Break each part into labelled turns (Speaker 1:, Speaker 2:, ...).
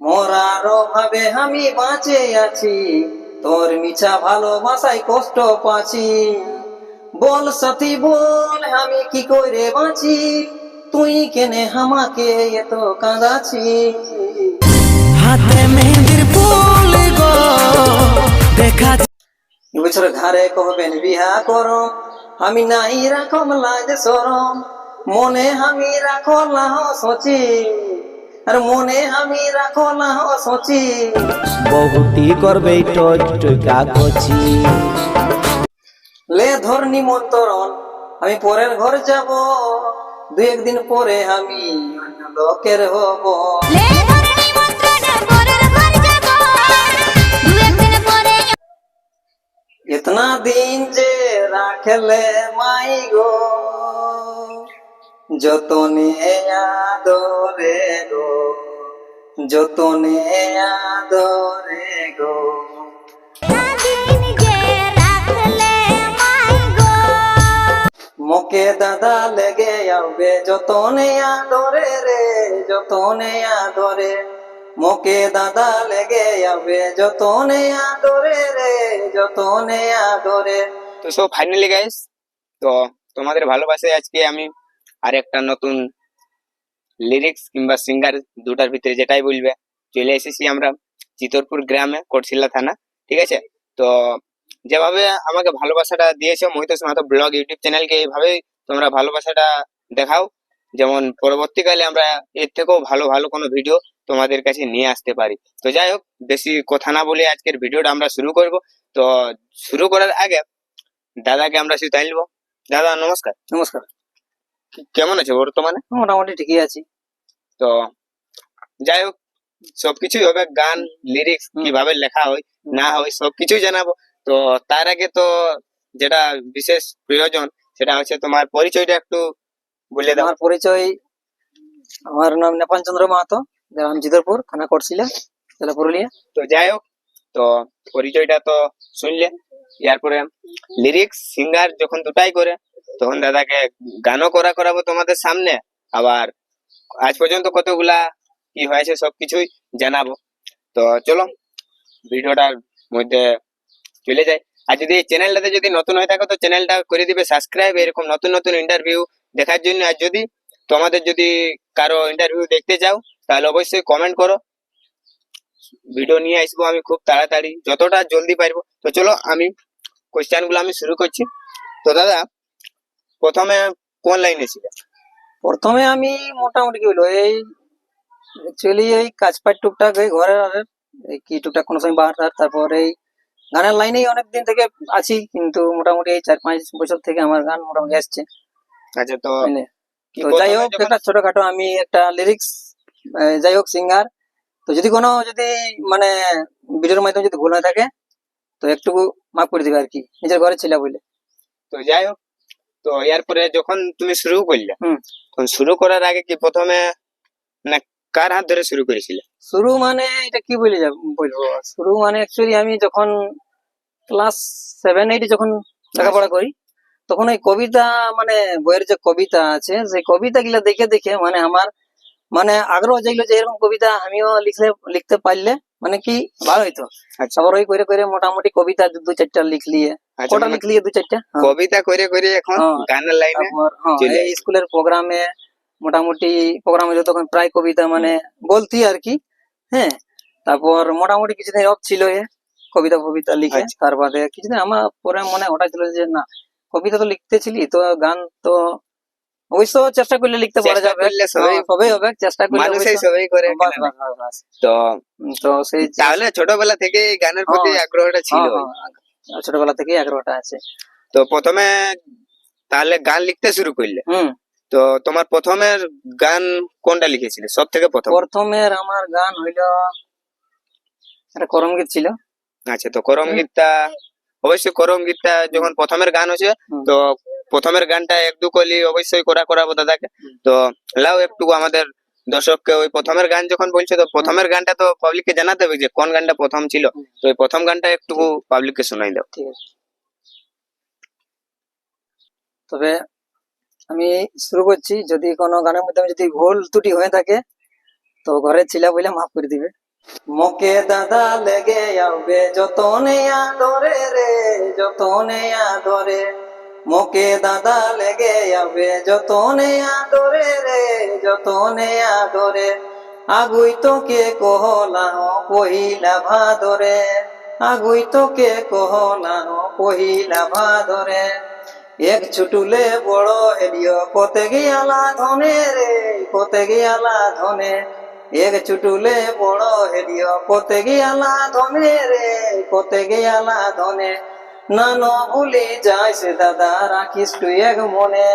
Speaker 1: মরার ভাবে আমি বাঁচে আছি। তোর মিছা ভালোবাসায় কষ্ট পাচ্ছি। বল সাথী বল আমি কি করে বাঁচি? তুই কেনে আমাকে এত কাঁদাছি
Speaker 2: হাতে মেহেন্দির ফুল গো দেখা
Speaker 1: এবছর ঘরে কহবেন বিহা করো। আমি নাই রাখম লাজ সরম মনে আমি রাখো লাহ সচি। মনে আমি লে ধর নিমন্ত্রণ আমি পরের ঘর যাব। দু একদিন পরে আমি লোকের হব। এতনা দিন যে রাখলে মাই গো। যতনে আদরে গো যতনে আদরে গো।
Speaker 3: দিন যে রাখলে মাই গো।
Speaker 1: মোকে দাদা লেগে যাবে যতনে আদরে রে যতনে আদরে। মোকে দাদা লেগে যাবে যতনে আদরে রে যতনে আদরে।
Speaker 4: তো সো ফাইনালি গাইস তো তোমাদের ভালোবাসায় আজকে আমি আর একটা নতুন লিরিক্স কিংবা সিঙ্গার দুটার ভিতরে যেটাই বলবে, চলে এসেছি আমরা চিতরপুর গ্রামে, কোটশিলা থানা, ঠিক আছে? তো যেভাবে আমাকে ভালোবাসাটা দিয়েছ, মহিতোষ মাহাতো ব্লগ, ইউটিউব চ্যানেলকে এইভাবেই তোমরা ভালোবাসাটা দেখাও। যেমন পরবর্তীকালে আমরা এর থেকেও ভালো ভালো কোনো ভিডিও তোমাদের কাছে নিয়ে আসতে পারি। তো যাই হোক, বেশি কথা না বলে আজকের ভিডিওটা আমরা শুরু করব। তো শুরু করার আগে দাদাকে আমরা শুধু দাদা, নমস্কার।
Speaker 1: নমস্কার।
Speaker 4: কেমন আছে বর্তমানে?
Speaker 1: মোটামুটি ঠিকই আছি।
Speaker 4: তো যাই হোক সবকিছুই হবে গান লিরিক্স। কীভাবে লেখা হয় না হয় সবকিছুই জানাব। তো তার আগে তো যেটা বিশেষ প্রয়োজন সেটা হচ্ছে তোমার পরিচয়টা একটু বলে দাও।
Speaker 1: আমার পরিচয় আমার নাম নেপাল চন্দ্র মাহাতো গ্রাম জিদরপুর থানা করছিলা জেলা পুরুলিয়া।
Speaker 4: তো যাই হোক তো পরিচয়টা তো শুনলে ইয়ারপরে লিরিক্স সিঙ্গার যখন দুটাই করে তখন দাদাকে গানও করা করাবো তোমাদের সামনে, আবার আজ পর্যন্ত কতগুলা কি হয়েছে সবকিছুই জানাব। তো চলো, ভিডিওটার মধ্যে চলে যাই। আর যদি চ্যানেলটাতে যদি নতুন হয়ে থাকো তো চ্যানেলটা করে দিবে সাবস্ক্রাইব, এরকম নতুন নতুন ইন্টারভিউ দেখার জন্য। আর যদি তোমাদের যদি কারও ইন্টারভিউ দেখতে চাও, তাহলে অবশ্যই কমেন্ট করো। ভিডিও নিয়ে আসব আমি খুব তাড়াতাড়ি, যতটা জলদি পারব। তো চলো, আমি কোয়েশ্চেনগুলো আমি শুরু করছি। তো দাদা প্রথমে কোন লাইনে ছিল?
Speaker 1: প্রথমে আমি মোটামুটি কি বলব এই অ্যাকচুয়ালি এই কাজ পাট টুকটাক এই ঘরের আর এই কি টুকটাক কোনো সময় বাহার টাহার, তারপর এই গানের লাইনেই অনেক দিন থেকে আছি কিন্তু মোটামুটি এই চার পাঁচ বছর থেকে আমার গান মোটামুটি আসছে।
Speaker 4: আচ্ছা তো
Speaker 1: তো যাই হোক একটা ছোটখাটো আমি একটা লিরিক্স যাই হোক সিঙ্গার তো যদি কোনো যদি মানে ভিডিওর মাধ্যমে যদি ভুল হয়ে থাকে তো একটু মাফ করে দিবে আর কি নিজের ঘরে ছিল বলে।
Speaker 4: তো যাই হোক তো এরপরে যখন তুমি শুরু করলে
Speaker 1: হুম।
Speaker 4: তখন শুরু করার আগে কি প্রথমে না কার হাত ধরে শুরু করেছিলে?
Speaker 1: শুরু মানে এটা কি বলে যাব বলব? শুরু মানে অ্যাকচুয়ালি আমি যখন ক্লাস সেভেন এইটে যখন লেখাপড়া করি তখন ওই কবিতা মানে বইয়ের যে কবিতা আছে সেই কবিতা গুলা দেখে দেখে মানে আমার মানে আগ্রহ যেগুলো যে এরকম কবিতা আমিও লিখলে লিখতে পারলে মানে কি ভালো হইতো।
Speaker 4: আচ্ছা।
Speaker 1: আবার ওই করে করে মোটামুটি কবিতা দু চারটা লিখলি
Speaker 4: আচ্ছা,
Speaker 1: কটা
Speaker 4: মানে
Speaker 1: দু চারটা হ্যাঁ।
Speaker 4: কবিতা করে করে এখন
Speaker 1: হ্যাঁ।
Speaker 4: গানের লাইনে
Speaker 1: তারপর হ্যাঁ,
Speaker 4: চলে
Speaker 1: এই স্কুলের প্রোগ্রামে মোটামুটি প্রোগ্রামে যতক্ষণ প্রায় কবিতা মানে বলতি আর কি হ্যাঁ তারপর মোটামুটি কিছুদিন অফ ছিল এ কবিতা ফবিতা লিখে
Speaker 4: আচ্ছা।
Speaker 1: তার বাদে কিছুদিন আমার পরে মনে ওটা ছিল যে না কবিতা তো লিখতেছিলি তো গান তো অবশ্য চেষ্টা করলে লিখতে পারা যাবে
Speaker 4: সবই-
Speaker 1: হবে চেষ্টা করলে
Speaker 4: মানুষই সবাই করে। তো
Speaker 1: তো সেই
Speaker 4: তাহলে ছোটবেলা থেকে গানের প্রতি। আগ্রহটা ছিল
Speaker 1: ছোটবেলা থেকে আগ্রহটা আছে।
Speaker 4: তো প্রথমে তাহলে গান লিখতে শুরু করলে?
Speaker 1: হম।
Speaker 4: তো তোমার প্রথমের গান কোনটা লিখেছিলে? সব থেকে প্রথম?
Speaker 1: প্রথমের আমার গান হইল একটা করম গীত ছিল।
Speaker 4: আচ্ছা তো করম গীতটা অবশ্যই করম গীতটা যখন প্রথমের গান হচ্ছে তো প্রথমের গানটা এক দু কলি অবশ্যই করা করাবো দাদাকে। তো লাও একটু আমাদের দর্শককে ওই প্রথমের গান যখন বলছে, তো প্রথমের গানটা তো পাবলিককে জানাতে হবে যে, কোন গানটা প্রথম ছিল? তো ওই প্রথম গানটা একটু পাবলিককে শোনাই দাও।
Speaker 1: ঠিক তবে আমি শুরু করছি, যদি কোনো গানের মধ্যে যদি ভুল ত্রুটি হয়ে থাকে, তো ঘরে ছিলা বলে মাফ করে দিবে। মোকে দাদা লেগে যাবে যতনে আদরে রে, যতনে আদরে। মোকে দাদা লেগে যাবে, যতনে আদরে রে, যতনে আদরে। আগুই তোকে কহলা কহিলা ভাদরে, আগুই তোকে কহলা কহিলা ভাদরে। এক ছুটুলে বড় হেলিও, কতে গিয়ালা ধনে রে, কতে গিয়ালা ধনে। এক ছুটুলে বড় হেলিও, কতে গিয়ালা ধনে রে, কতে গিয়ালা ধনে। নানো ভুলি যাইস দাদা রাখিস তুই এক মনে।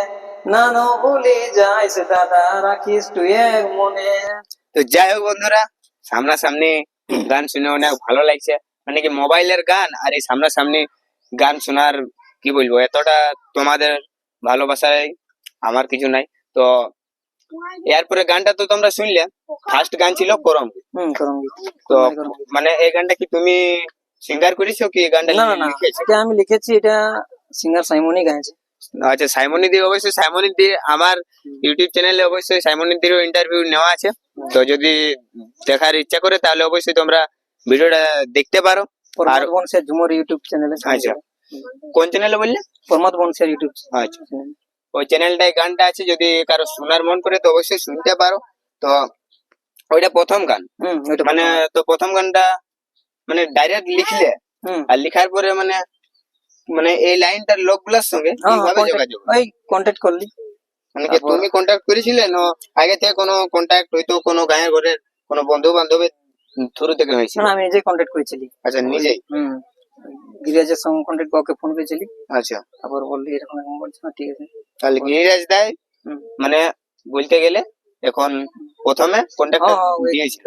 Speaker 1: নানো ভুলি যাইস দাদা রাখিস তুই এক মনে।
Speaker 4: তো যাই হোক বন্ধুরা সামনাসামনি গান শুনে অনেক ভালো লাগছে। মানে কি মোবাইলের গান আর এই সামনাসামনি গান শোনার কি বলব এতটা তোমাদের ভালোবাসায় আমার কিছু নাই। তো এরপরে গানটা তো তোমরা শুনলে। ফার্স্ট গান ছিল করম।
Speaker 1: করম
Speaker 4: তো মানে এই গানটা কি তুমি সিঙ্গার করেছ কি গানটা
Speaker 1: না না এটা আমি লিখেছি এটা সিঙ্গার সাইমনি গাইছে।
Speaker 4: আচ্ছা সাইমনি দি অবশ্যই সাইমনি দি আমার ইউটিউব চ্যানেলে অবশ্যই সাইমনি দিরও ইন্টারভিউ নেওয়া আছে। তো যদি দেখার ইচ্ছা করে তাহলে অবশ্যই তোমরা ভিডিওটা দেখতে পারো।
Speaker 1: প্রমোদ বংশের ঝুমুর ইউটিউব চ্যানেলে
Speaker 4: আচ্ছা। কোন চ্যানেলে বললে?
Speaker 1: প্রমোদ বংশের ইউটিউব
Speaker 4: আচ্ছা। ওই চ্যানেলটায় গানটা আছে যদি কারও শোনার মন করে তো অবশ্যই শুনতে পারো। তো ওইটা প্রথম গান।
Speaker 1: হুম
Speaker 4: মানে তো প্রথম গানটা মানে ডাইরেক্ট লিখলে। আর লিখার পরে মানে মানে এই লাইনটার লোকগুলোর সঙ্গে
Speaker 1: হ্যাঁ,
Speaker 4: কীভাবে যোগাযোগ?
Speaker 1: ওই কন্ট্যাক্ট করলি।
Speaker 4: মানে কি তুমি কন্ট্যাক্ট করেছিলে? না আগে থেকে কোনো কন্ট্যাক্ট হয়তো কোনো গায়ের ঘরের কোনো বন্ধু বান্ধবের থ্রু থেকে হয়েছিল?
Speaker 1: না আমি নিজে কন্ট্যাক্ট করেছিলি।
Speaker 4: আচ্ছা নিজেই
Speaker 1: হুম গিরিরাজের সঙ্গে কন্ট্যাক্ট কাউকে ফোন করেছিলি?
Speaker 4: আচ্ছা।
Speaker 1: তারপর বললি এরকম এরকম বলছে না ঠিক আছে।
Speaker 4: তাহলে গিরিরাজ দেয় মানে বলতে গেলে এখন প্রথমে কন্ট্যাক্ট
Speaker 1: হ্যাঁ, হ্যাঁ,
Speaker 4: দিয়েছিল।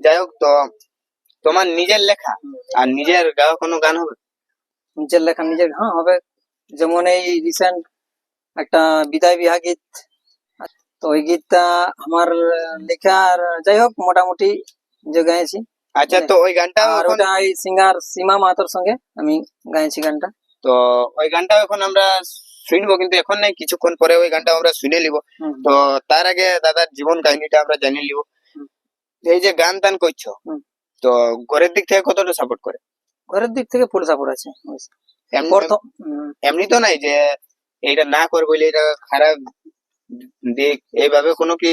Speaker 4: যাই হোক তো তোমার নিজের লেখা? আর নিজের গাওয়া কোনো গান হবে?
Speaker 1: নিজের লেখা নিজের হ্যাঁ হবে। যেমন এই রিসেন্ট একটা বিদায় বিহা গীত। তো ওই গীতটা আমার লেখা আর যাই হোক মোটামুটি যে গাইছি।
Speaker 4: আচ্ছা তো ওই গানটা
Speaker 1: আর ওটা সিঙ্গার সীমা মাহাতোর সঙ্গে আমি গাইছি গানটা।
Speaker 4: তো ওই গানটা এখন আমরা শুনব কিন্তু এখন নাই কিছুক্ষণ পরে ওই গানটা আমরা শুনে নিব। তো তার আগে দাদার জীবন কাহিনীটা আমরা জানিয়ে নিব। এই যে গান টান করছ। তো ঘরের দিক থেকে কতটা সাপোর্ট করে?
Speaker 1: ঘরের দিক থেকে ফুল সাপোর্ট আছে।
Speaker 4: এমনি- তো নাই যে এইটা না কর বলে এটা খারাপ দিক। এইভাবে কোনো কি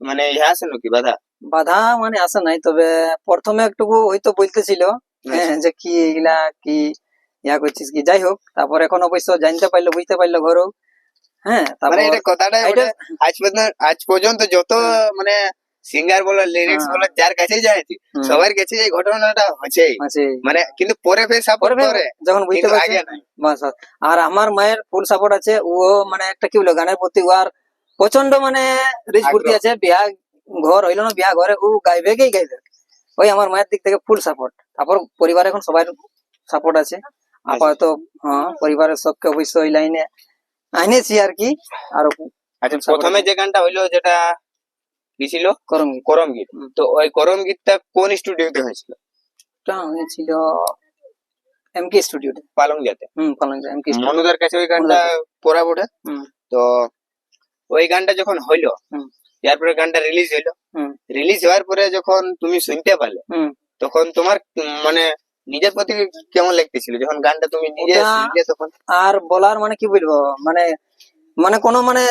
Speaker 4: মানে ইহা আছে নাকি বাধা?
Speaker 1: বাধা মানে আসে নাই তবে প্রথমে একটু হয়তো বলতেছিল হ্যাঁ, যে কি এগুলা কি ইয়া করছিস কি যাই হোক তারপর এখন অবশ্য জানতে পারল বুঝতে পারল ঘরেও। হ্যাঁ তারপরে
Speaker 4: এটা কথাটা আজ পর্যন্ত আজ পর্যন্ত যত মানে সিঙ্গার বলো লিরিক্স
Speaker 1: হ্যাঁ।
Speaker 4: বলো যার কাছে
Speaker 1: যায়
Speaker 4: সবার কাছে এই ঘটনাটা
Speaker 1: হচ্ছে
Speaker 4: মানে কিন্তু পরে ফের সাপোর্ট
Speaker 1: পরে
Speaker 4: করে
Speaker 1: যখন বুঝতে পারছে। আর আমার মায়ের ফুল সাপোর্ট আছে ও মানে একটা কি বলব গানের প্রতি ওর প্রচণ্ড মানে রিচ
Speaker 4: আগ্রহ।
Speaker 1: আছে বিয়া ঘর হইল না বিয়া ঘরে ও গাইবে গেই গাইবে? ওই আমার মায়ের দিক থেকে ফুল সাপোর্ট তারপর পরিবার এখন সবাই সাপোর্ট আছে। আপাতত হ্যাঁ পরিবারের সবকে অবশ্য ওই লাইনে আনেছি আর কি। আর
Speaker 4: আচ্ছা প্রথমে যে গানটা হইল যেটা কি ছিল?
Speaker 1: করম
Speaker 4: করম গীত তো ওই করম গীতটা কোন স্টুডিওতে হয়েছিল?
Speaker 1: হয়েছিল এম কে স্টুডিওতে
Speaker 4: পালং যাতে
Speaker 1: হুম পালং এম কে স্টুডিও
Speaker 4: মনুদার কাছে ওই গানটা পড়া বটে। তো ওই গানটা যখন হইল
Speaker 1: হুম।
Speaker 4: এরপরে গানটা রিলিজ হইল রিলিজ হওয়ার পরে যখন তুমি শুনতে পারলে তখন তোমার মানে নিজের প্রতি কেমন লাগতেছিল? যখন গানটা তুমি নিজে তখন?
Speaker 1: আর বলার মানে কি বলব? মানে মানে কোনো মানে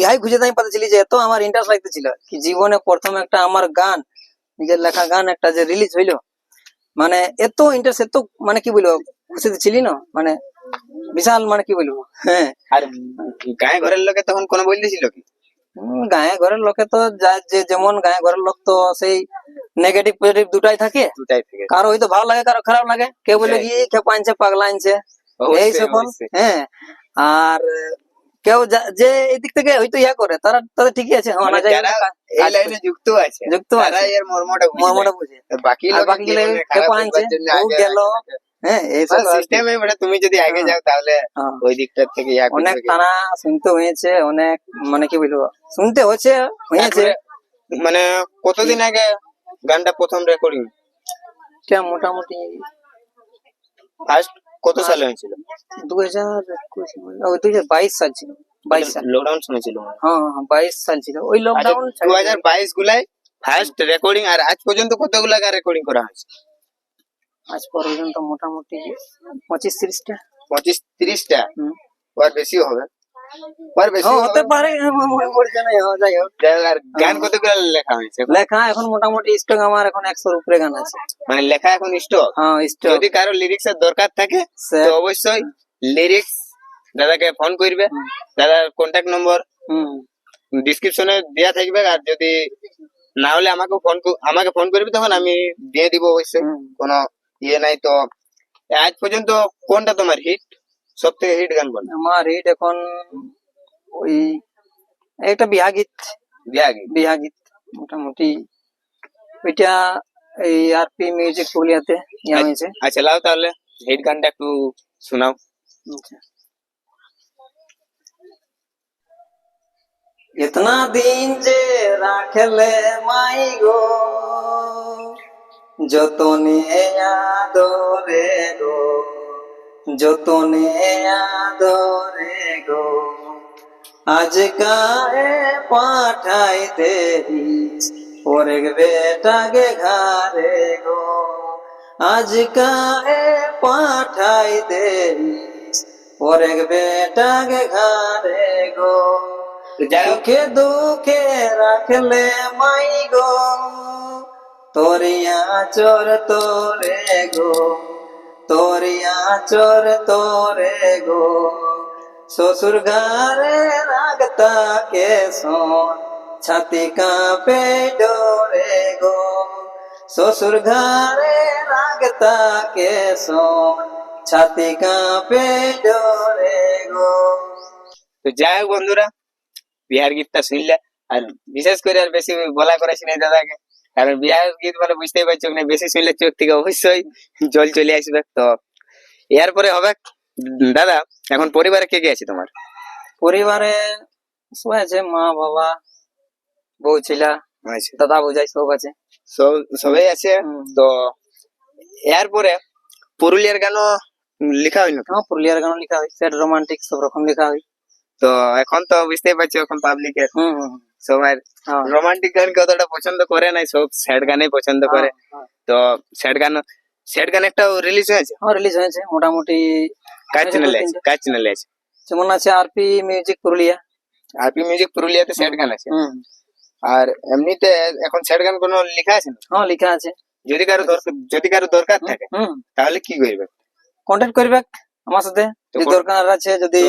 Speaker 1: ইহাই খুঁজে তাই পাচ্ছিলি যে এত আমার ইন্টারেস্ট লাগতেছিল। কি জীবনে প্রথম একটা আমার গান নিজের লেখা গান একটা যে রিলিজ হইল মানে এত ইন্টারেস্ট এত মানে কি বলব খুশিতে ছিলি না? মানে বিশাল মানে কি বলব হ্যাঁ।
Speaker 4: আর গায়ে ঘরের লোকে তখন কোনো বলতেছিল কি?
Speaker 1: গায়ে ঘরের লোকে তো যা যে যেমন গায়ে ঘরের লোক তো সেই নেগেটিভ পজিটিভ দুটাই থাকে।
Speaker 4: দুটাই থেকে।
Speaker 1: কারও হয়তো ভালো লাগে কারও খারাপ লাগে। কেউ বলে কি খেপা আনছে পাগলা আনছে এই সকল হ্যাঁ। আর কেউ যা- এদিক থেকে হয়তো ইয়া করে তারা তাদের ঠিকই আছে হ্যাঁ,
Speaker 4: মানে এই লাইনে যুক্ত আছে
Speaker 1: যুক্ত আছে
Speaker 4: এর মর্মটা বুঝে
Speaker 1: মর্মটা বুঝে
Speaker 4: বাকি
Speaker 1: গুলো। হ্যাঁ এই।
Speaker 4: সিস্টেমে মানে তুমি যদি আগে
Speaker 1: হ্যাঁ।
Speaker 4: যাও তাহলে
Speaker 1: হ্যাঁ।
Speaker 4: ওই দিকটার থেকে
Speaker 1: অনেক টানা শুনতে হয়েছে অনেক মানে কি বলব শুনতে হয়েছে
Speaker 4: মানে কতদিন আগে গানটা প্রথম রেকর্ডিং
Speaker 1: মোটামুটি
Speaker 4: ফার্স্ট কত সালে হয়েছিল?
Speaker 1: দু হাজার একুশ দু হাজার বাইশ সাল ছিল। বাইশ সাল।
Speaker 4: লকডাউন শুনেছিল?
Speaker 1: হ্যাঁ হ্যাঁ বাইশ সাল ছিল। ওই লকডাউন
Speaker 4: দু হাজার বাইশ গুলাই ফার্স্ট রেকর্ডিং আর আজ পর্যন্ত কতগুলা গান রেকর্ডিং করা হয়েছে?
Speaker 1: আজ পর্যন্ত মোটামুটি পঁচিশ তিরিশটা।
Speaker 4: পঁচিশ তিরিশটা। আর বেশিও হবে।
Speaker 1: হ্যাঁ, হতে পারে আমার পড়ছে না যাই হোক
Speaker 4: আর গান কতগুলা লেখা হয়েছে
Speaker 1: লেখা এখন মোটামুটি স্টক আমার এখন একশোর উপরে গান আছে
Speaker 4: মানে লেখা এখন স্টক
Speaker 1: হ্যাঁ স্টক
Speaker 4: যদি কারও লিরিক্স এর দরকার থাকে তো অবশ্যই লিরিক্স দাদাকে ফোন করবে দাদার কন্ট্যাক্ট নম্বর
Speaker 1: হুম
Speaker 4: ডিসক্রিপশনে দেওয়া থাকবে আর যদি না হলে আমাকে ফোন আমাকে ফোন করবি তখন আমি দিয়ে দিব অবশ্যই। কোনো ইয়ে নাই তো আজ পর্যন্ত কোনটা তোমার হিট সব থেকে হিট গান বল
Speaker 1: আমার রেট এখন ওই একটা বিহা গীত
Speaker 4: বিয়া গীত
Speaker 1: বিহা গীত মোটামুটি ওইটা এই আরপি মিউজিক পুরুলিয়াতে ইয়া হয়েছে
Speaker 4: আচ্ছা লাও তাহলে হিট গানটা একটু শোনাও
Speaker 1: अच्छा। इतना दिन যে রাখলে মাই গো যতনে আদরে গো যতনে আদরে গো। আজ গায়ে পাঠাই দেবি ওরে বেটাকে ঘরে গো। আজ গায়ে পাঠাই দেবি ওরে বেটাকে ঘরে গো। দুঃখে দুঃখে রাখলে মাই গো তোরিয়া চোর তোরে গো। তোরিয়া চোর তোরে গো। শ্বশুর ঘরে রাগতা কে ছাতি কাঁপে ডোরে গো। শ্বশুর ঘরে রাগতা কে ছাতি কাঁপে ডোরে গো।
Speaker 4: তো যাই হোক বন্ধুরা, বিহার গীতটা শুনলে, আর বিশেষ করে আর বেশি বলা করেছি না দাদাকে। কারণ বিহার গীত মানে বুঝতেই পারছ না বেশি শুনলে চোখ থেকে অবশ্যই জল চলে আসবে। তো এরপরে হবে দাদা এখন পরিবারে কে কে আছে তোমার?
Speaker 1: পরিবারে সবাই আছে মা বাবা বউ ছিলা
Speaker 4: আচ্ছা।
Speaker 1: দাদা বুঝাই সব আছে।
Speaker 4: সব সবাই আছে? তো এরপরে পুরুলিয়ার গানও লেখা হইল
Speaker 1: হ্যাঁ পুরুলিয়ার গান লেখা হয় রোমান্টিক সব রকম লেখা হয়।
Speaker 4: তো এখন তো বুঝতেই পারছ এখন পাবলিকের
Speaker 1: হুম হুম, হুম।
Speaker 4: সবাই
Speaker 1: হ্যাঁ।
Speaker 4: রোমান্টিক গান অতটা পছন্দ করে নাই সব স্যাড গানই পছন্দ করে।
Speaker 1: হ্যাঁ,
Speaker 4: তো স্যাড গান স্যাড গান একটা রিলিজ হয়েছে?
Speaker 1: হ্যাঁ রিলিজ হয়েছে মোটামুটি হয়েছে
Speaker 4: চ্যানেলে আছে। কার চ্যানেলে আছে?
Speaker 1: যেমন আছে RP music Purulia
Speaker 4: RP music পুরুলিয়াতে স্যাড গান আছে? আর এমনিতে এখন স্যাড গান কোনো লেখা আছে? না
Speaker 1: হ্যাঁ লেখা আছে।
Speaker 4: যদি কারও দরকার যদি কারও দরকার থাকে
Speaker 1: হুম।
Speaker 4: তাহলে কি করবে?
Speaker 1: কন্ট্যাক্ট করবে আমার সাথে যদি দরকার আছে যদি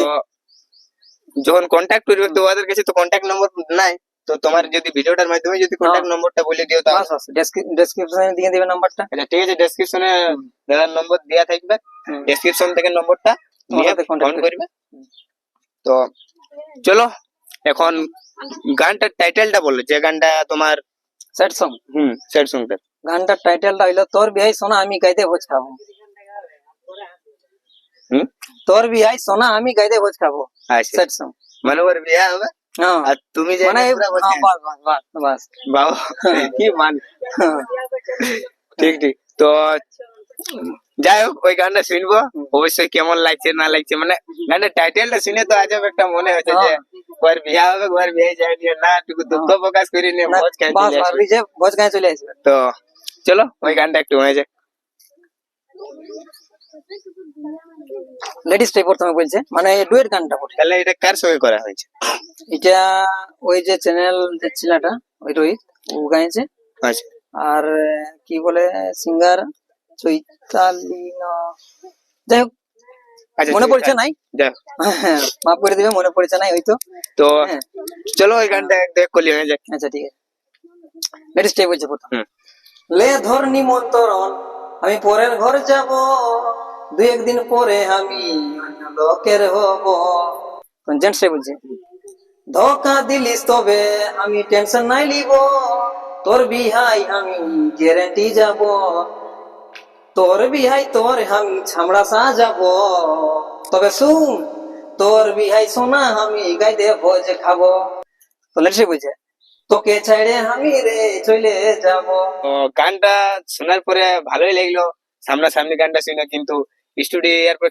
Speaker 4: যখন কন্ট্যাক্ট করবে তো ওদের কাছে তো কন্ট্যাক্ট নম্বর নাই। তো তোমার যদি ভিডিওটার মাধ্যমে যদি কন্ট্যাক্ট নম্বরটা বলে দিও তাহলে।
Speaker 1: বাস বাস ডেসক্রিপশনে দিয়ে দিবে নাম্বারটা
Speaker 4: আচ্ছা ঠিক আছে ডেসক্রিপশনে দাদার নম্বর দেওয়া থাকবে।
Speaker 1: হুম।
Speaker 4: ডেসক্রিপশন থেকে নম্বরটা
Speaker 1: তোমার
Speaker 4: নিয়ে
Speaker 1: সাথে
Speaker 4: ফোন
Speaker 1: contact
Speaker 4: করবে। তো চলো এখন গানটার টাইটেলটা বলল যে গানটা তোমার
Speaker 1: স্যাড সং
Speaker 4: হুম স্যাড সঙ্গটা
Speaker 1: গানটার টাইটেলটা হইল তোর বিহাই সোনা আমি গাইতে ভোজ খাব
Speaker 4: হুম
Speaker 1: তোর বিহাই সোনা আমি গাইতে ভোজ খাব।
Speaker 4: আচ্ছা।
Speaker 1: সং
Speaker 4: মানে ওর বিয়ে হবে?
Speaker 1: হ্যাঁ।
Speaker 4: আর তুমি যে
Speaker 1: মানে হ্যাঁ, বাস বাস বাস বাস।
Speaker 4: বাবা কি মান?
Speaker 1: হ্যাঁ।
Speaker 4: ঠিক ঠিক। তো যাই হোক ওই গানটা শুনব। অবশ্যই কেমন লাগছে না লাগছে মানে গানের টাইটেলটা শুনে তো আজব একটা মনে হচ্ছে যে
Speaker 1: হ্যাঁ।
Speaker 4: ওর বিয়ে হবে ওর বিয়ে যায় নিয়ে না একটু দুঃখ প্রকাশ করি নিয়ে ভোজ খাই চলে আসবে।
Speaker 1: ভোজ খাই চলে আসবে।
Speaker 4: তো চলো ওই গানটা একটু হয়ে যায়
Speaker 1: লেডিস টাইপ প্রথমে বলছে মানে ডুয়েট গানটা বটে
Speaker 4: তাহলে এটা কার সঙ্গে করা হয়েছে?
Speaker 1: এটা ওই যে চ্যানেল যে ছিলাটা ওই রোহিত ও গাইছে।
Speaker 4: আচ্ছা।
Speaker 1: আর কি বলে সিঙ্গার চৈতালি যাই হোক
Speaker 4: আচ্ছা
Speaker 1: মনে পড়ছে নাই? হ্যাঁ, মাফ করে দিবে মনে পড়ছে নাই হয়তো।
Speaker 4: তো
Speaker 1: হ্যাঁ।
Speaker 4: চলো ওই গানটা দেখ করলি হয়ে যায়।
Speaker 1: আচ্ছা ঠিক আছে। লেডিস টাইপ বলছে প্রথম। লে ধর নিমন্ত্রণ আমি পরের ঘর যাব দু একদিন পরে আমি লোকের হব। জেন্টস ধোকা দিলিস তবে আমি টেনশন নাই লিব তোর বিহাই আমি গ্যারেন্টি যাব। তোর বিহাই তোর আমি ছামড়া সা যাব। তবে শুন তোর বিহাই সোনা আমি গাই গাইতে ভোজ খাব। তো লেটে বুঝে তোকে ছেড়ে আমি রে চলে যাব।
Speaker 4: গানটা শোনার পরে ভালোই লাগল। সামনাসামনি গানটা শুনে কিন্তু স্টুডিও এরপর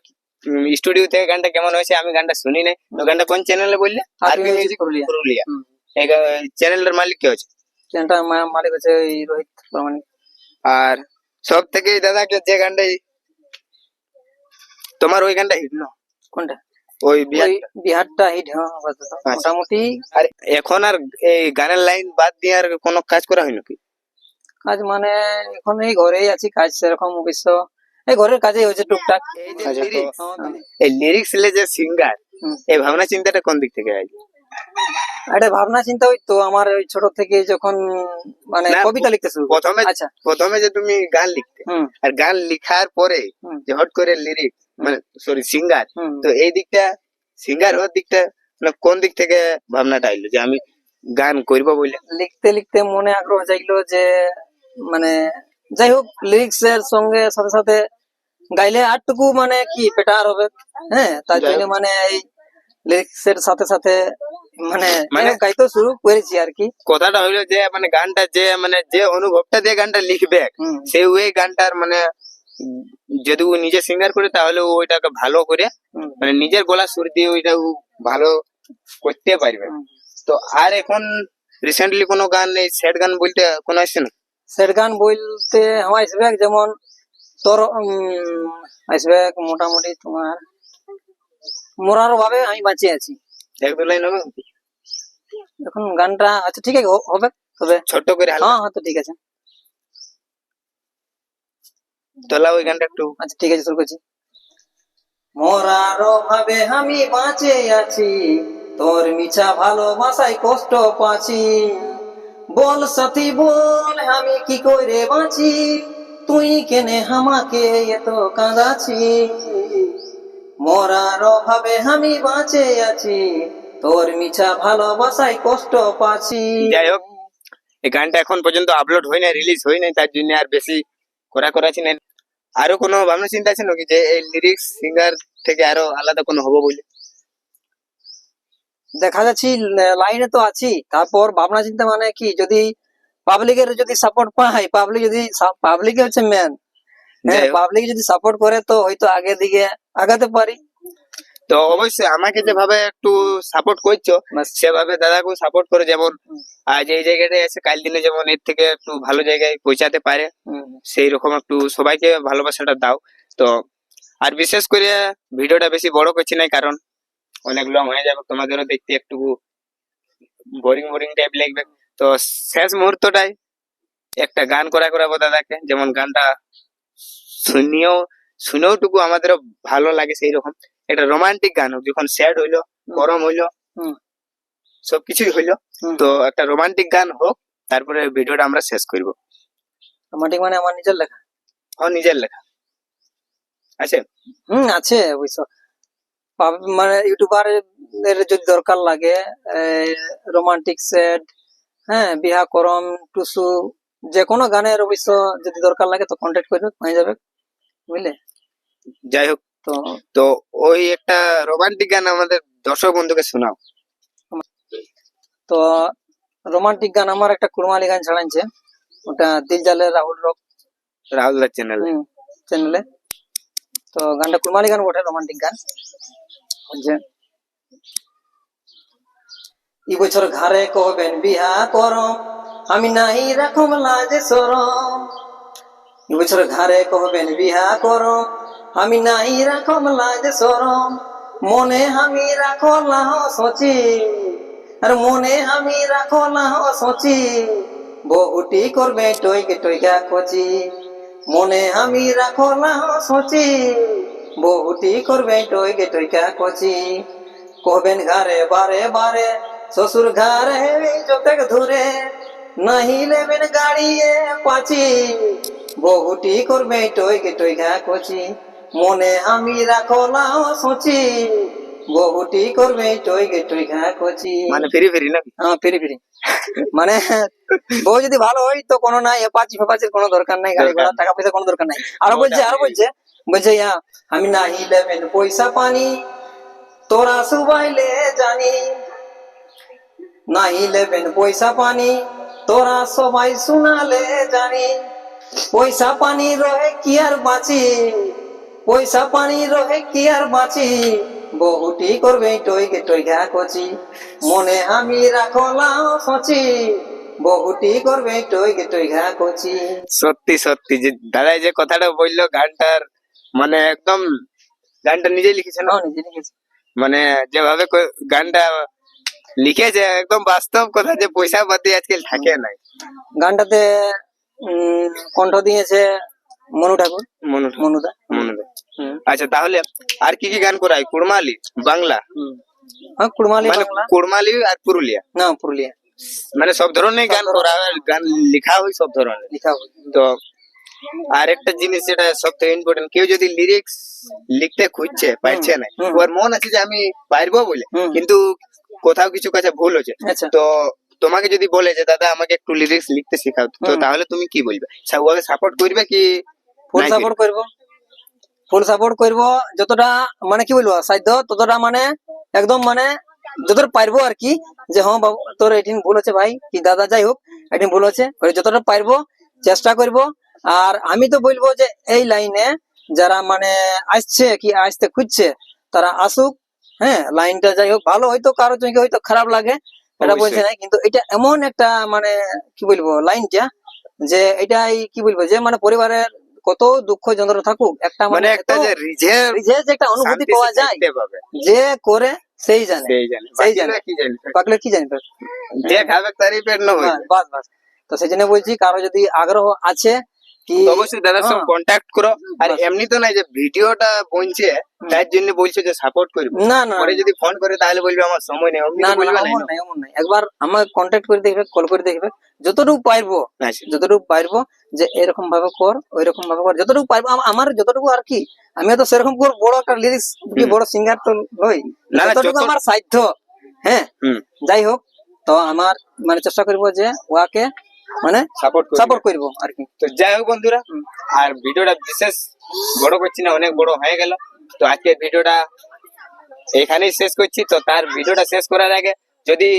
Speaker 4: স্টুডিও থেকে গানটা কেমন হয়েছে আমি গানটা শুনি নাই। তো গানটা কোন চ্যানেলে বললে?
Speaker 1: RP
Speaker 4: music
Speaker 1: Purulia.
Speaker 4: এই চ্যানেলটার মালিক কে হচ্ছে
Speaker 1: চ্যানেলটা মালিক হচ্ছে রোহিত প্রামাণিক
Speaker 4: আর সব থেকে দাদাকে যে গানটাই তোমার ওই গানটা হিট না
Speaker 1: কোনটা?
Speaker 4: ওই
Speaker 1: ওই
Speaker 4: বিহার
Speaker 1: বিহারটা হিট হ্যাঁ মোটামুটি।
Speaker 4: আর এখন আর এই গানের লাইন বাদ দিয়ে আর কোনো কাজ করা হয় নাকি
Speaker 1: কাজ মানে এখন এই ঘরেই আছি কাজ সেরকম অবশ্য। এই ঘরের কাজেই হয়েছে টুকটাক।
Speaker 4: এই লিরিক্স
Speaker 1: আচ্ছা,
Speaker 4: লিরিক্স যে সিঙ্গার এই ভাবনা চিন্তাটা কোন দিক থেকে আসে
Speaker 1: একটা ভাবনা চিন্তা ওই তো আমার ওই ছোট থেকে যখন মানে কবিতা লিখতে শুরু
Speaker 4: প্রথমে
Speaker 1: আচ্ছা।
Speaker 4: প্রথমে যে তুমি গান লিখতে আর গান লিখার পরে যে হট করে লিরিক্স মানে সরি সিঙ্গার তো এই দিকটা সিঙ্গার হওয়ার দিকটা মানে কোন দিক থেকে ভাবনাটা আইলো যে আমি গান করব বলে?
Speaker 1: লিখতে লিখতে মনে আগ্রহ জাগলো যে মানে যাই হোক লিরিক্স এর সঙ্গে সাথে সাথে গাইলে আরটুকু মানে কি বেটার হবে। হ্যাঁ তার জন্য মানে এই লিরিক্স এর সাথে সাথে মানে
Speaker 4: মানে-
Speaker 1: গাইতে শুরু করেছি আর কি।
Speaker 4: কথাটা হইল যে মানে গানটা যে মানে যে অনুভবটা দিয়ে গানটা লিখবে সেই ওই গানটার মানে যদি ও নিজে সিঙ্গার করে তাহলে ওইটাকে ভালো করে মানে নিজের গলা সুর দিয়ে ওইটা ভালো করতে পারবে। তো আর এখন রিসেন্টলি কোনো গান এই স্যাড গান বলতে কোনো আসছে না?
Speaker 1: স্যাড গান বলতে আমার আসবে যেমন তোর আসবে মোটামুটি তোমার মরার ভাবে আমি বাঁচিয়ে আছি।
Speaker 4: এক দু লাইন হবে?
Speaker 1: এখন গানটা আচ্ছা ঠিক আছে হবে তবে
Speaker 4: ছোট্ট করে
Speaker 1: হ্যাঁ হ্যাঁ তো ঠিক আছে।
Speaker 4: তোলা ওই গানটা একটু।
Speaker 1: আচ্ছা ঠিক আছে শুরু করছি। মরার ভাবে আমি বাঁচে আছি তোর মিছা ভালোবাসায় কষ্ট পাচ্ছি। বল সাথী বল আমি কি করে বাঁচি? তুই কেনে আমাকে এত কাঁদাছি মরার ভাবে আমি বাঁচে আছি। তোর মিছা ভালোবাসায় কষ্ট পাচ্ছি।
Speaker 4: যাই হোক এই গানটা এখন পর্যন্ত আপলোড হয় নাই রিলিজ হয় নাই তার জন্য আর বেশি করা করাছি না। আরও কোনো ভাবনা চিন্তা আছে নাকি যে এই লিরিক্স সিঙ্গার থেকে আরও আলাদা কোনো হব বলে?
Speaker 1: দেখা যাচ্ছি লাইনে তো আছি। তারপর ভাবনা চিন্তা মানে কি? যদি পাবলিকের যদি সাপোর্ট পাই পাবলিক যদি পাবলিক হচ্ছে মেন
Speaker 4: হোক।
Speaker 1: পাবলিক যদি সাপোর্ট করে তো হয়তো আগে দিকে আগাতে পারি।
Speaker 4: তো অবশ্যই আমাকে যেভাবে একটু সাপোর্ট করছ সেভাবে দাদাকে সাপোর্ট করে যেমন আজ এই জায়গাটায় এসে কাল দিনে যেমন এর থেকে একটু ভালো জায়গায় পৌঁছাতে পারে। সেই রকম একটু সবাইকে ভালোবাসাটা দাও। তো আর বিশেষ করে ভিডিওটা বেশি বড় করছি না কারণ অনেক লং হয়ে যাবে তোমাদেরও দেখতে একটু বোরিং বোরিং টাইপ লাগবে। তো শেষ মুহূর্তটাই একটা গান করা করাবো দাদাকে যেমন গানটা শুনিও শুনেওটুকু আমাদের ভালো লাগে সেই রকম একটা রোমান্টিক গান হোক যখন স্যাড হইল গরম হইল
Speaker 1: হুম।
Speaker 4: সবকিছুই হইল। তো একটা রোমান্টিক গান হোক তারপরে ভিডিওটা আমরা শেষ করব।
Speaker 1: রোমান্টিক মানে আমার নিজের লেখা?
Speaker 4: আমার নিজের লেখা। আছে?
Speaker 1: হুম আছে পাব- মানে ইউটিউবার এর যদি দরকার লাগে রোমান্টিক সেট হ্যাঁ বিহা করম টুসু যে কোনো গানের অবশ্য যদি দরকার লাগে তো কন্ট্যাক্ট করবে হয়ে যাবে বুঝলে?
Speaker 4: যাই হোক
Speaker 1: তো
Speaker 4: তো ওই একটা রোমান্টিক গান আমাদের দর্শক বন্ধুকে শোনাও।
Speaker 1: তো রোমান্টিক গান আমার একটা কুরমালি গান ছাড়াইছে ওটা দিল জালে রাহুল রক
Speaker 4: রাহুল দার চ্যানেল
Speaker 1: চ্যানেলে তো গানটা কুরমালি গান ওঠে রোমান্টিক গান। যে ই বছর ঘরে কবেন বিহা করম আমি নাহি রাখম লাজে সরম বছর ঘরে কহবেন বিহা করম আমি নাহি রাখম লাজে সরম মনে আমি রাখো লাহ সচি। আর মনে আমি রাখো লাহ সচি। বহুটি করবে টইকে টইকা কচি। মনে আমি রাখো লাহ সচি। বহুটি করবে টইকে টইকা কচি। কবেন ঘরে বারে বারে, শ্বশুর ঘরে যতেক ধরে। নাহি লেবেন গাড়িয়ে পাচি। বহুটি করবে টইকে টইকা কচি। মনে আমি রাখো লাও সচি। বহুটি করবে টইকে টইকা কচি।
Speaker 4: মানে ফিরি ফিরি না
Speaker 1: হ্যাঁ ফিরি ফিরি। মানে বউ যদি ভালো হয় তো কোনো নাই এপাচি ফেপাচির কোনো দরকার নাই গাড়ি ঘোড়া টাকা পয়সা কোনো দরকার নাই। আরও বলছে আরও বলছে বলছে ইয়া আমি নাহি লেবেন পয়সা পানি। তোরা সুবাইলে জানি। নাহি লেবেন পয়সা পানি। তোরা সবাই শুনালে জানি পয়সা পানি রহে কি আর বাঁচি? পয়সা পানি রহে কি আর বাঁচি? বহুটি করবে টইকে টইকা কচি মনে আমি রাখলাম সচি বহুটি করবে টই গে টই ঘা কচি।
Speaker 4: সত্যি সত্যি যে দাদা যে কথাটা বলল গানটার মানে একদম গানটা নিজে লিখেছে না?
Speaker 1: নিজে লিখেছি।
Speaker 4: মানে যেভাবে গানটা লিখেছে একদম বাস্তব কথা যে পয়সা পাতি আজকাল থাকে নাই।
Speaker 1: গানটাতে কণ্ঠ দিয়েছে মনু ঠাকুর।
Speaker 4: মনু
Speaker 1: মনুদা।
Speaker 4: মনে দেয়। আচ্ছা তাহলে আর কি কি গান করায় কুড়মালি বাংলা।
Speaker 1: হ্যাঁ কুড়মালি
Speaker 4: মানে কুড়মালি আর পুরুলিয়া।
Speaker 1: না পুরুলিয়া।
Speaker 4: মানে সব ধরনের গান করা হয় গান লেখা হয় সব ধরনের।
Speaker 1: লেখা হয়।
Speaker 4: তো আর একটা জিনিস যেটা সব থেকে ইম্পর্টেন্ট কেউ যদি লিরিক্স লিখতে খুঁজছে পারছে না ওর মন আছে যে আমি পারব বলে কিন্তু কোথাও কিছু কাছে ভুল হচ্ছে তো তোমাকে যদি বলে যে দাদা আমাকে একটু লিরিক্স লিখতে শেখাও। তো তাহলে তুমি কি বলবে? ওকে সাপোর্ট করবে কি
Speaker 1: ফুল সাপোর্ট করব? ফুল সাপোর্ট করব যতটা মানে কি বলব সাধ্য ততটা মানে একদম মানে যতটা পারব আর কি যে হ্যাঁ বাবু তোর এটিন ভুল হচ্ছে ভাই কি দাদা যাই হোক এটিন ভুল হচ্ছে যতটা পারব চেষ্টা করব। আর আমি তো বলব যে এই লাইনে যারা মানে আসছে কি আসতে খুঁজছে তারা আসুক হ্যাঁ লাইনটা যাই হোক ভালো হয়তো কারও চোখে হয়তো খারাপ লাগে এটা বলছে না কিন্তু এটা এমন একটা মানে কি বলব লাইনটা যে এটাই কি বলব যে মানে পরিবারের কত দুঃখ যন্ত্রণা থাকুক একটা
Speaker 4: মানে একটা যে
Speaker 1: একটা অনুভূতি পাওয়া যায় যে করে সেই জানে
Speaker 4: সেই জানে।
Speaker 1: জানে।
Speaker 4: কি জানে?
Speaker 1: পাকলে কি জানবে
Speaker 4: যে খাবে তারই পেট না
Speaker 1: হ্যাঁ, বাস বাস। তো সেই জন্য বলছি কারও যদি আগ্রহ আছে
Speaker 4: অবশ্যই দাদার সঙ্গে। কন্ট্যাক্ট করো। আর এমনি তো নাই যে ভিডিওটা বনছে তার জন্য বলছে যে সাপোর্ট করবে।
Speaker 1: না না
Speaker 4: পরে যদি ফোন করে তাহলে বলবে আমার সময় নেই।
Speaker 1: না না এমন নাই এমন নাই। একবার আমাকে কন্ট্যাক্ট করে দেখবে কল করে দেখবে। যতটুকু পারব
Speaker 4: আচ্ছা।
Speaker 1: যতটুকু পারব যে এরকম ভাবে কর ওই রকম ভাবে কর। যতটুকু পারব আমার যতটুকু আর কি আমি তো সেরকম করে বড় একটা লিরিক্স
Speaker 4: হুম।
Speaker 1: বড় সিঙ্গার তো নই যতটুকু আমার সাধ্য। হ্যাঁ? যাই হোক তো আমার মানে চেষ্টা করব যে ওয়াকে মানে
Speaker 4: সাপোর্ট করবে
Speaker 1: সাপোর্ট করব আর কি।
Speaker 4: তো যাই হোক বন্ধুরা আর ভিডিওটা বিশেষ বড় করছি না অনেক বড় হয়ে গেল। তো আজকের ভিডিওটা এখানেই শেষ করছি। তো তার ভিডিওটা শেষ করার আগে যদি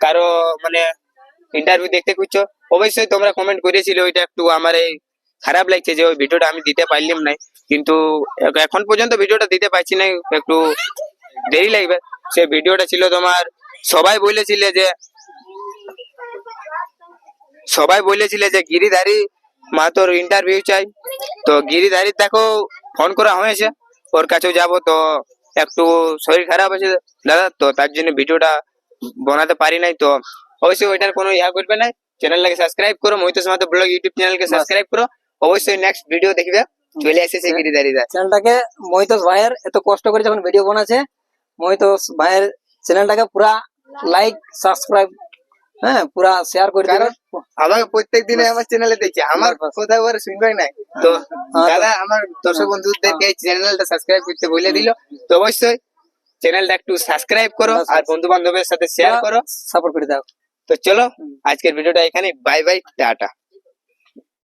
Speaker 4: কারও মানে ইন্টারভিউ দেখতে খুঁজছো অবশ্যই তোমরা কমেন্ট করেছিল ওইটা একটু আমার এই খারাপ লাগছে যে ওই ভিডিওটা আমি দিতে পারলাম না কিন্তু এখন পর্যন্ত ভিডিওটা দিতে পারছি না একটু দেরি লাগবে। সেই ভিডিওটা ছিল তোমার সবাই বলেছিলে যে সবাই বলেছিলে যে গিরিধারী মা তোর ইন্টারভিউ চাই। তো গিরিধারী দেখো ফোন করা হয়েছে। ওর কাছেও যাব তো একটু শরীর খারাপ আছে দাদা তো তার জন্য ভিডিওটা বানাতে পারি নাই তো। অবশ্যই ওইটার কোনো ইয়া করবে না। চ্যানেলটাকে সাবস্ক্রাইব করো মহিতোষ মাতো ব্লগ ইউটিউব চ্যানেলকে সাবস্ক্রাইব করো। অবশ্যই নেক্সট ভিডিও দেখবে। চলে এসেছে গিরিধারী দা।
Speaker 1: চ্যানেলটাকে মহিতোষ ভাইয়ের এত কষ্ট করে যখন ভিডিও বানাচ্ছে মহিতোষ ভাইয়ের চ্যানেলটাকে পুরা লাইক সাবস্ক্রাইব হ্যাঁ পুরা শেয়ার করে দেবে।
Speaker 4: কারণ আমাকে প্রত্যেক দিনে আমার চ্যানেলে দেখছি আমার। আর নাই। তো
Speaker 1: হ্যাঁ,
Speaker 4: দাদা আমার দর্শক এই চ্যানেলটা সাবস্ক্রাইব করতে বলে দিল। তো অবশ্যই চ্যানেলটা একটু সাবস্ক্রাইব করো আর
Speaker 1: বাস।
Speaker 4: বন্ধু বান্ধবের সাথে শেয়ার করো।
Speaker 1: সাপোর্ট করে দাও।
Speaker 4: তো চলো আজকের ভিডিওটা এখানে বাই বাই টাটা।